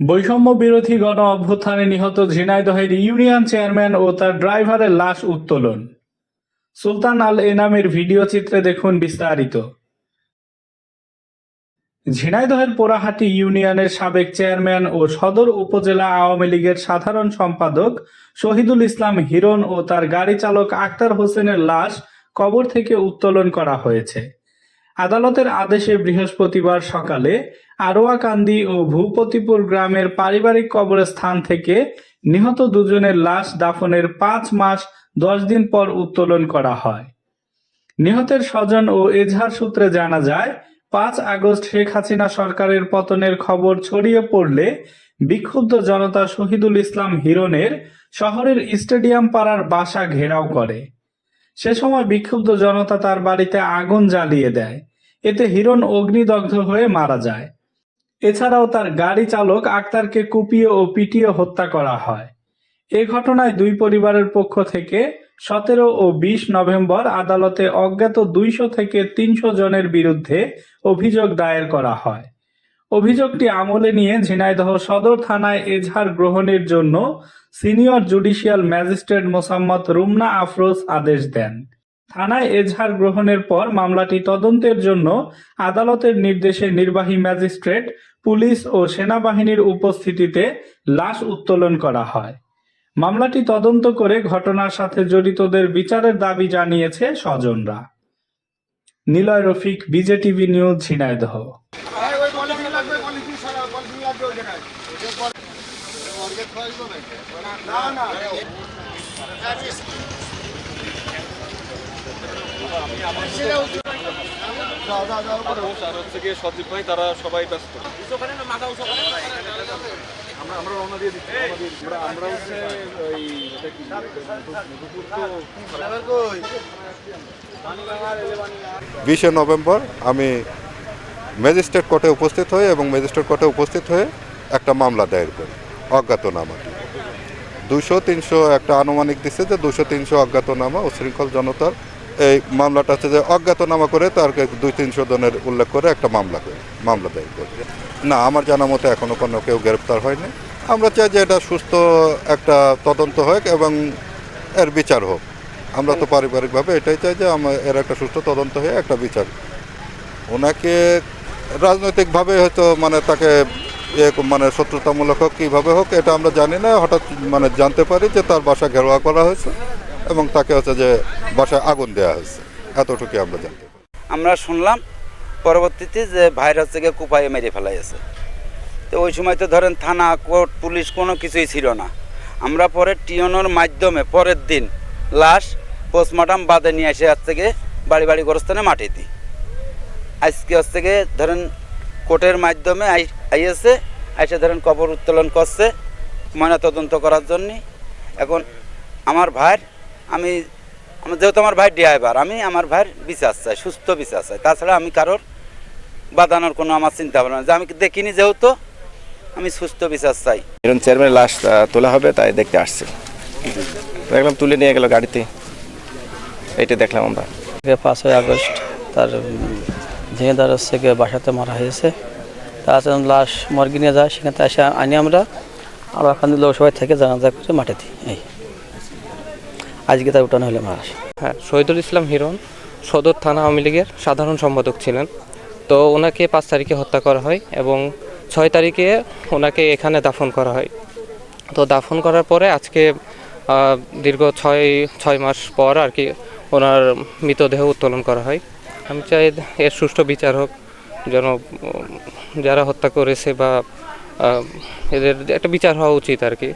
বৈষম্য বিরোধী গণ অভ্যুত্থানে নিহত ঝিনাইদহের ইউনিয়ন চেয়ারম্যান ও তার ড্রাইভারের লাশ উত্তোলন। সুলতান আল এনামের ভিডিও চিত্রে দেখুন বিস্তারিত। ঝিনাইদহের পোড়াহাটি ইউনিয়নের সাবেক চেয়ারম্যান ও সদর উপজেলা আওয়ামী লীগের সাধারণ সম্পাদক শহীদুল ইসলাম হিরণ ও তার গাড়ি চালক আক্তার হোসেনের লাশ কবর থেকে উত্তোলন করা হয়েছে। আদালতের আদেশে বৃহস্পতিবার সকালে আরোয়াকান্দি ও ভূপতিপুর গ্রামের পারিবারিক কবরস্থান থেকে নিহত দুজনের লাশ দাফনের পাঁচ মাস, দশ দিন পর উত্তোলন করা হয়। নিহতের স্বজন ও এজাহার সূত্রে জানা যায়, পাঁচ আগস্ট শেখ হাসিনা সরকারের পতনের খবর ছড়িয়ে পড়লে বিক্ষুব্ধ জনতা শহীদুল ইসলাম হিরণের শহরের স্টেডিয়াম পাড়ার বাসা ঘেরাও করে। সে সময় বিক্ষুব্ধ জনতা তার বাড়িতে আগুন জ্বালিয়ে দেয়। এতে হিরণ অগ্নিদগ্ধ হয়ে মারা যায়। এছাড়াও তার গাড়ি চালক আক্তারকে কুপিয়ে ও পিটিয়ে হত্যা করা হয়। এ ঘটনায় দুই পরিবারের পক্ষ থেকে সতেরো ও বিশ নভেম্বর আদালতে অজ্ঞাত দুইশো থেকে তিনশো জনের বিরুদ্ধে অভিযোগ দায়ের করা হয়। অভিযোগটি আমলে নিয়ে ঝিনাইদহ সদর থানায় এজাহার গ্রহণের জন্য senior judicial magistrate Mosammat Rumana Afroz আদেশ দেন। থানায় এজাহার গ্রহণের পর মামলাটি তদন্তের জন্য আদালতের নির্দেশে নির্বাহী ম্যাজিস্ট্রেট, পুলিশ ও সেনাবাহিনীর উপস্থিতিতে লাশ উত্তোলন করা হয়। মামলাটি তদন্ত করে ঘটনার সাথে জড়িতদের বিচারের দাবি জানিয়েছে স্বজনরা। Niloy Rafiq, BJTV news, Jhenaidah. সজীব ভাই তারা সবাই ব্যস্ত আমরা আমরা রওনা দিয়ে দিচ্ছি। আমরা আমরা হচ্ছে ওই বিশে নভেম্বর আমি ম্যাজিস্ট্রেট কোর্টে উপস্থিত হই এবং ম্যাজিস্ট্রেট কোর্টে উপস্থিত হয়ে একটা মামলা দায়ের করি অজ্ঞাতনামাটি। দুশো তিনশো একটা আনুমানিক দিচ্ছে যে দুশো তিনশো অজ্ঞাতনামা উশৃঙ্খল জনতার এই মামলাটা হচ্ছে যে অজ্ঞাতনামা করে তারকে দুই, তিনশো জনের উল্লেখ করে একটা মামলা করি, মামলা দায়ের করি। না, আমার জানা মতে এখনও কোনো কেউ গ্রেপ্তার হয়নি। আমরা চাই যে এটা সুস্থ একটা তদন্ত হোক এবং এর বিচার হোক। আমরা তো পারিবারিকভাবে এটাই চাই যে আমার এর একটা সুস্থ তদন্ত হয়ে একটা বিচার। ওনাকে রাজনৈতিকভাবে হয়তো মানে তাকে মানে শত্রুতামূলক হোক, কীভাবে হোক, এটা আমরা জানি না। হঠাৎ মানে জানতে পারি যে তার বাসা ঘেরোয়া করা হয়েছে এবং তাকে হচ্ছে যে বাসায় আগুন দেওয়া হয়েছে। এতটুকু আমরা জানতে পারি। আমরা শুনলাম পরবর্তীতে যে ভাইরাস হচ্ছে গিয়ে মেরে ফেলাইছে। তো ওই সময় তো ধরেন থানা, কোর্ট, পুলিশ কোনো কিছুই ছিল না। আমরা পরে টিওনোর মাধ্যমে পরের দিন লাশ পোস্টমর্টম বাদে নিয়ে এসে হচ্ছে গিয়ে বাড়ি বাড়ি গোরস্থানে মাটি দিই। আজকে হচ্ছে গিয়ে ধরেন কোর্টের মাধ্যমে আই আইএসে এসে ধরেন কবর উত্তোলন করছে ময়নাতদন্ত করার জন্য। এখন আমার ভাইয়ের আমি আমার যেহেতু আমার ভাই ড্রাইভার আমি আমার ভাইয়ের বিচার চাই সুস্থ বিচার চাই। তাছাড়া আমি কারোর বাঁধানোর কোনো আমার চিন্তা ভাবনা। যে আমি দেখিনি যেহেতু আমি সুস্থ বিচার চাই। এরকম চেয়ারম্যানের লাশ তোলা হবে তাই দেখতে আসছে। দেখলাম তুলে নিয়ে গেল গাড়িতে। এইটা দেখলাম আমরা। পাঁচই আগস্ট তার ঝিঙেদার হচ্ছে বাসাতে মারা হয়েছে। তাছাড়া লাশ মর্গে নিয়ে যায়, সেখানে এসে আনি আমরা। আর ওখানে লোকসভায় থেকে জানাজা করে মাঠে দিই এই। আজকে তার উঠানো হলো মারা হ্যাঁ শহীদুল ইসলাম হিরণ সদর থানা আওয়ামী লীগের সাধারণ সম্পাদক ছিলেন। তো ওনাকে পাঁচ তারিখে হত্যা করা হয় এবং ছয় তারিখে ওনাকে এখানে দাফন করা হয়। তো দাফন করার পরে আজকে দীর্ঘ ছয় ছয় মাস পর আর কি ওনার মৃতদেহ উত্তোলন করা হয়। আমি চাই এর সুষ্ঠু বিচার হোক। যেন যারা হত্যা করেছে বা এদের একটা বিচার হওয়া উচিত আর কি।